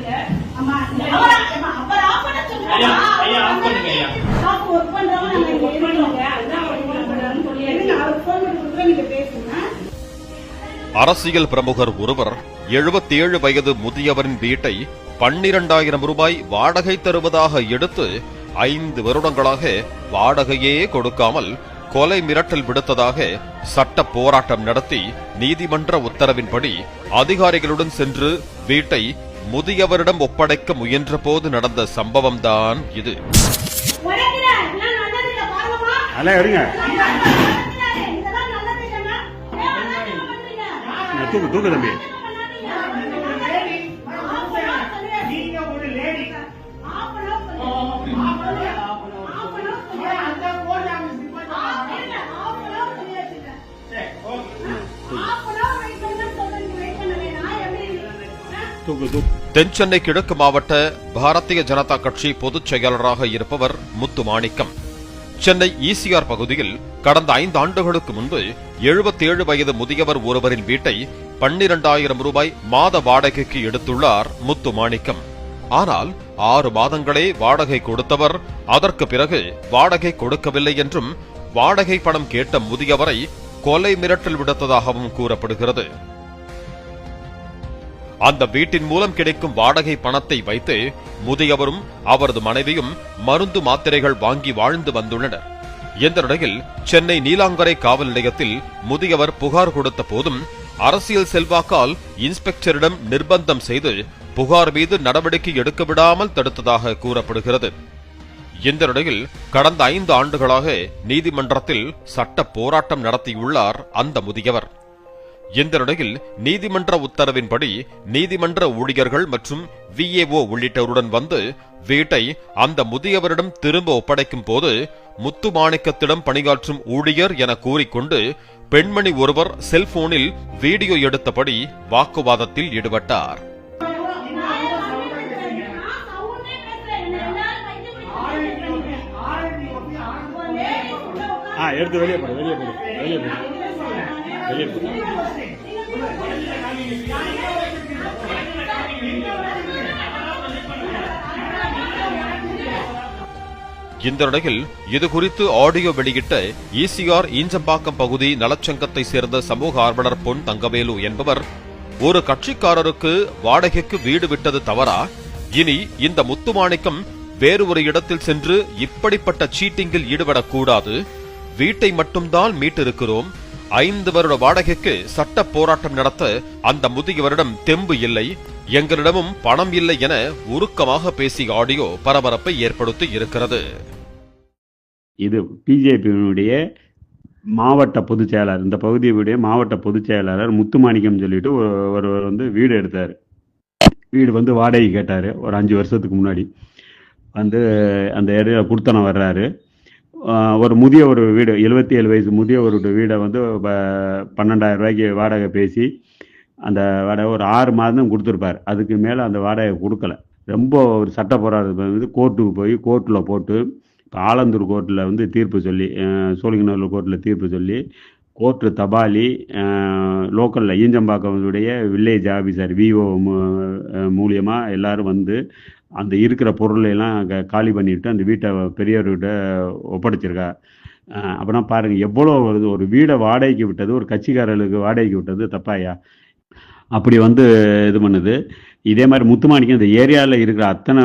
அவரா- ஆஃப் பண்ண சொல்லுங்க. ஐயா, ஆஃப் பண்ணுங்க, ஐயா. ஒர்க் பண்றவங்க நாங்க இங்க ஒர்க் அவர் ஃபோன் பண்ணி நீங்க பேசுங்க. அரசியல் பிரமுகர் ஒருவர் 77 வயது முதியவரின் வீட்டை பன்னிரண்டாயிரம் ரூபாய் வாடகை தருவதாக எடுத்து ஐந்து வருடங்களாக வாடகையே கொடுக்காமல் கொலை மிரட்டல் விடுத்ததாக சட்ட போராட்டம் நடத்தி நீதிமன்ற உத்தரவின்படி அதிகாரிகளுடன் சென்று வீட்டை முதியவரிடம் ஒப்படைக்க முயன்றபோது நடந்த சம்பவம்தான் இது. உடைக்கிறேன். இதெல்லாம் நல்லது தென்சென்னை கிழக்கு மாவட்ட பாரதிய ஜனதா கட்சி பொதுச் செயலராக இருப்பவர் முத்து மாணிக்கம். சென்னை ஈசிஆர் பகுதியில் கடந்த ஐந்து ஆண்டுகளுக்கு முன்பு 77 வயது முதியவர் ஒருவரின் வீட்டை பன்னிரண்டாயிரம் ரூபாய் மாத வாடகைக்கு எடுத்துள்ளார் முத்து மாணிக்கம். ஆனால் ஆறு மாதங்களே வாடகை கொடுத்தவர் அதற்கு பிறகு வாடகை கொடுக்கவில்லை என்றும் வாடகை பணம் கேட்ட முதியவரை கொலை மிரட்டல் விடுத்ததாகவும் கூறப்படுகிறது. அந்த வீட்டின் மூலம் கிடைக்கும் வாடகை பணத்தை வைத்து முதியவரும் அவரது மனைவியும் மருந்து மாத்திரைகள் வாங்கி வாழ்ந்து வந்துள்ளனர். இந்த நிலையில் சென்னை நீலாங்கரை காவல் நிலையத்தில் முதியவர் புகார் கொடுத்த போதும் அரசியல் செல்வாக்கால் இன்ஸ்பெக்டரிடம் நிர்பந்தம் செய்து புகார் மீது நடவடிக்கை எடுக்க விடாமல் தடுத்ததாக கூறப்படுகிறது. இந்த நிலையில் கடந்த ஐந்து ஆண்டுகளாக நீதிமன்றத்தில் சட்ட போராட்டம் நடத்தியுள்ளார் அந்த முதியவர். இந்த நிலையில் நீதிமன்ற உத்தரவின்படி நீதிமன்ற ஊழியர்கள் மற்றும் விஏஓ உள்ளிட்டோருடன் வந்து வீட்டை அந்த முதியவரிடம் திரும்ப ஒப்படைக்கும் போது முத்து மாணிக்கத்திடம் பணியாற்றும் ஊழியர் என கூறிக்கொண்டு பெண்மணி ஒருவர் செல்போனில் வீடியோ எடுத்தபடி வாக்குவாதத்தில் ஈடுபட்டார். எடுத்து வெளியே போடு வெளியே போடு வெளியே போடு. இந்த நிலையில் இது குறித்து ஆடியோ வெளியிட்ட ஈசிஆர் ஈஞ்சம்பாக்கம் பகுதி நலச்சங்கத்தை சேர்ந்த சமூக ஆர்வலர் பொன் தங்கவேலு என்பவர் ஒரு கட்சிக்காரருக்கு வாடகைக்கு வீடு விட்டது தவறா? இனி இந்த முத்துமாணிக்கம் வேறு ஒரு இடத்தில் சென்று இப்படிப்பட்ட சீட்டிங்கில் ஈடுபடக்கூடாது? வீட்டை மட்டும்தான் மீட்டிருக்கிறோம் ஐந்து வருட வாடகைக்கு சட்ட போராட்டம் நடத்த அந்த முதியவரிடம் தெம்பு இல்லை. எங்களிடமும் பணம் இல்லை என உருக்கமாக பேசிய ஆடியோ பரபரப்பை ஏற்படுத்தி இருக்கிறது. இது பிஜேபியினுடைய மாவட்ட பொதுச் செயலாளர் இந்த பகுதியுடைய மாவட்ட பொதுச் செயலாளர் முத்துமாணிக்கம் சொல்லிட்டு ஒருவர் வந்து வீடு எடுத்தார். வீடு வந்து வாடகை கேட்டார் ஒரு அஞ்சு வருஷத்துக்கு முன்னாடி. வந்து அந்த ஏரியா கொடுத்தன வர்றாரு. ஒரு முதிய ஒரு வீடு எழுபத்தி ஏழு வயசு முதிய ஒரு வீடை வந்து ப- பன்னெண்டாயிரம் ரூபாய்க்கு வாடகை பேசி அந்த வாடகை ஒரு ஆறு மாதம் கொடுத்துருப்பார். அதுக்கு மேலே அந்த வாடகை கொடுக்கல. ரொம்ப ஒரு சட்ட வந்து கோர்ட்டுக்கு போய் கோர்ட்டில் போட்டு இப்போ ஆலந்தூர் கோர்ட்டில் வந்து தீர்ப்பு சொல்லி சோழிங்கநல்லூர் கோர்ட்டில் தீர்ப்பு சொல்லி கோர்ட்டு தபாலி லோக்கலில் ஈஞ்சம்பாக்கத்துடைய வில்லேஜ் ஆஃபீஸர் விஓ மூலியமாக எல்லோரும் வந்து அந்த இருக்கிற பொருளையெல்லாம் க- காலி பண்ணிவிட்டு அந்த வீட்டை பெரியவர்கிட்ட ஒப்படைச்சிருக்கா. அஹ், பாருங்கள் எவ்வளோ வருது ஒரு வீடை வாடகைக்கு விட்டது ஒரு கட்சிக்காரர்களுக்கு வாடகைக்கு விட்டது தப்பாயா? அப்படி வந்து இது பண்ணுது. இதே மாதிரி முத்துமாணிக்கம் இந்த ஏரியாவில் இருக்கிற அத்தனை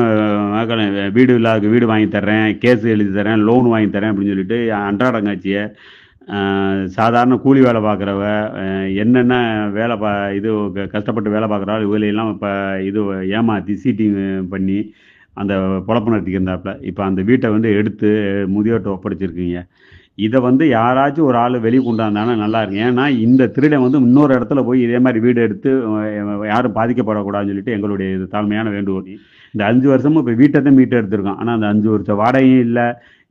மக்கள் வீடு இல்லாத வீடு வாங்கி தர்றேன் கேஸ் எழுதி தரேன் லோன் வாங்கி தரேன் அப்படின்னு சொல்லிட்டு அன்றாடங்காட்சியை சாதாரண கூலி வேலை பார்க்குறவ என்னென்ன வேலை பா இது க- கஷ்டப்பட்டு வேலை பார்க்குறாள் இவளையெல்லாம் இப்போ இது ஏமாற்றி சீட்டிங் பண்ணி அந்த பொழப்பு நடத்திக்கிருந்தாப்புல இப்போ அந்த வீட்டை வந்து எடுத்து முதியோர்கிட்ட ஒப்படைச்சிருக்கீங்க. இதை வந்து யாராச்சும் ஒரு ஆள் வெளியே கொண்டாந்தானா நல்லா இருக்கும். ஏன்னா இந்த திருடன் வந்து இன்னொரு இடத்துல போய் இதே மாதிரி வீடு எடுத்து யாரும் பாதிக்கப்படக்கூடாதுன்னு சொல்லிட்டு எங்களுடைய இது தாழ்மையான வேண்டுகோள். இந்த அஞ்சு வருஷமும் இப்போ வீட்டை தான் மீட்டு எடுத்திருக்கோம் ஆனால் அந்த அஞ்சு வருஷம் வாடகையும் இல்லை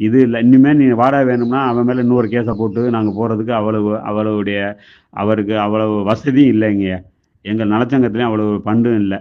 இது இல்லை. இனிமேல் நீ வாடகை வேணும்னா அவன் மேலே இன்னொரு கேஸை போட்டு நாங்கள் போகிறதுக்கு அவ்வளவு அவ்வளவுடைய அவருக்கு அவ்வளவு வசதியும் இல்லைங்க. எங்கள் நலச்சங்கத்துலேயும் அவ்வளவு பண்டும் இல்லை.